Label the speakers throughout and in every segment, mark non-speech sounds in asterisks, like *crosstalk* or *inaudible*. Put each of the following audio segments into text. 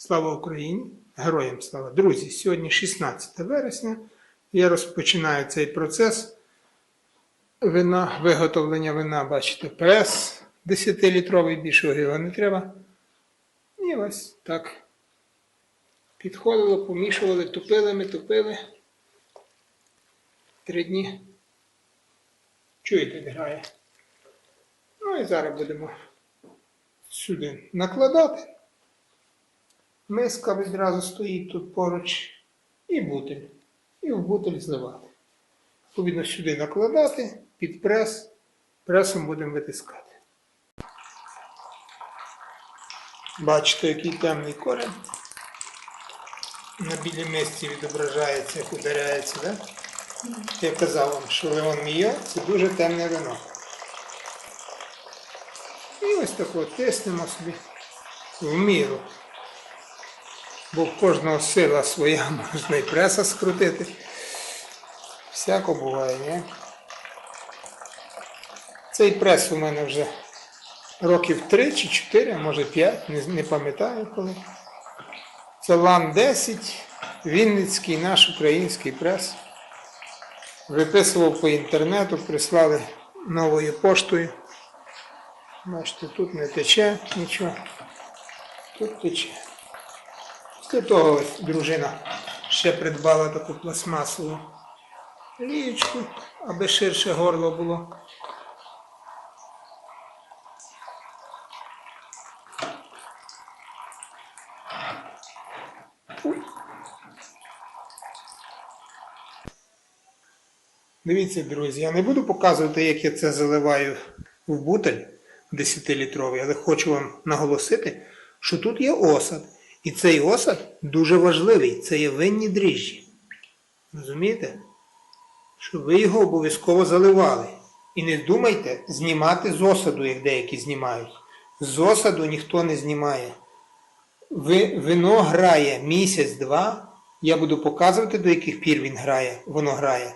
Speaker 1: Слава Україні! Героям слава! Друзі, сьогодні 16 вересня. Я розпочинаю цей процес вина, виготовлення вина, бачите, прес 10-літровий, більшого його не треба. І ось так. Підходило, помішували, тупили ми, тупили. Три дні. Чуєте, грає. Ну і зараз будемо сюди накладати. Миска відразу стоїть тут поруч, і бутиль. І в бутиль зливати. Відповідно, сюди накладати, під прес, пресом будемо витискати. Бачите, який темний корінь. На білій мисці відображається, як ударяється, да? Я казав вам, що Леон Мійо це дуже темне вино. І ось так от тиснемо собі в міру. Бо в кожного сила своя, *laughs* можна і преса скрутити. Всяко буває, ні? Цей прес у мене вже років 3 чи 4, а може 5, не, не пам'ятаю коли. Це лан 10, Вінницький наш український прес. Виписував по інтернету, прислали новою поштою. Бачите, тут не тече нічого. Тут тече. Після того дружина ще придбала таку пластмасову лієчку, аби ширше горло було. Дивіться, друзі, я не буду показувати, як я це заливаю в бутель 10-літровий, але хочу вам наголосити, що тут є осад. І цей осад дуже важливий. Це є винні дріжджі. Розумієте? Щоб ви його обов'язково заливали. І не думайте знімати з осаду, як деякі знімають. З осаду ніхто не знімає. Ви, вино грає місяць-два. Я буду показувати, до яких пір він грає, воно грає.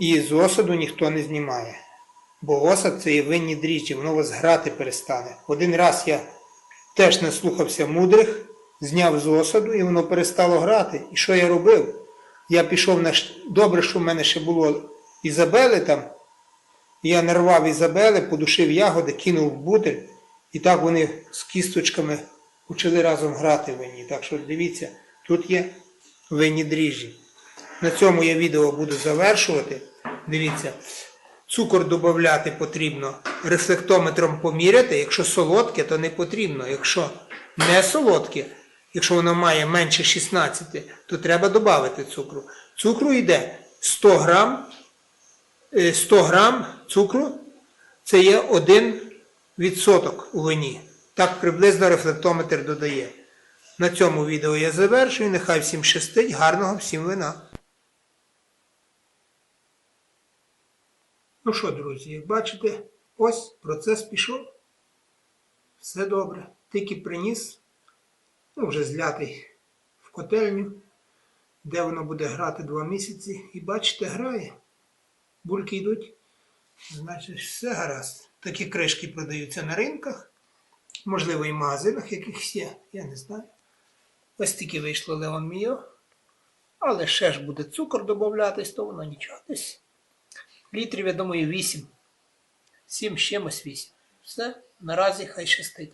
Speaker 1: І з осаду ніхто не знімає. Бо осад це є винні дріжджі, воно вас грати перестане. Один раз я теж не слухався мудрих, зняв з осаду і воно перестало грати. І що я робив? Я пішов на добре, що в мене ще було Ізабели там. Я нарвав Ізабели, подушив ягоди, кинув в бутиль, і так вони з кісточками почали разом грати винні. Так що дивіться, тут є винні дріжджі. На цьому я відео буду завершувати. Дивіться, цукор додати потрібно рефлектометром поміряти. Якщо солодке, то не потрібно. Якщо не солодке, якщо воно має менше 16, то треба додати цукру. Цукру йде 100 грам, е, 100 грам цукру це є 1 відсоток у вині. Так приблизно рефлектометр додає. На цьому відео я завершую. Нехай всім щастить, гарного всім вина. Ну що, друзі, як бачите, ось процес пішов. Все добре. Тільки приніс, ну вже злятий в котельню, де воно буде грати два місяці. І бачите, грає. Бульки йдуть. Значить, все гаразд. Такі кришки продаються на ринках, можливо, і в магазинах якихось є, я не знаю. Ось тільки вийшло Леон Міо. Але ще ж буде цукор додатись, то воно нічого десь. Літрів, я думаю, 8. 7 з чимось 8. Все, наразі хай щастить.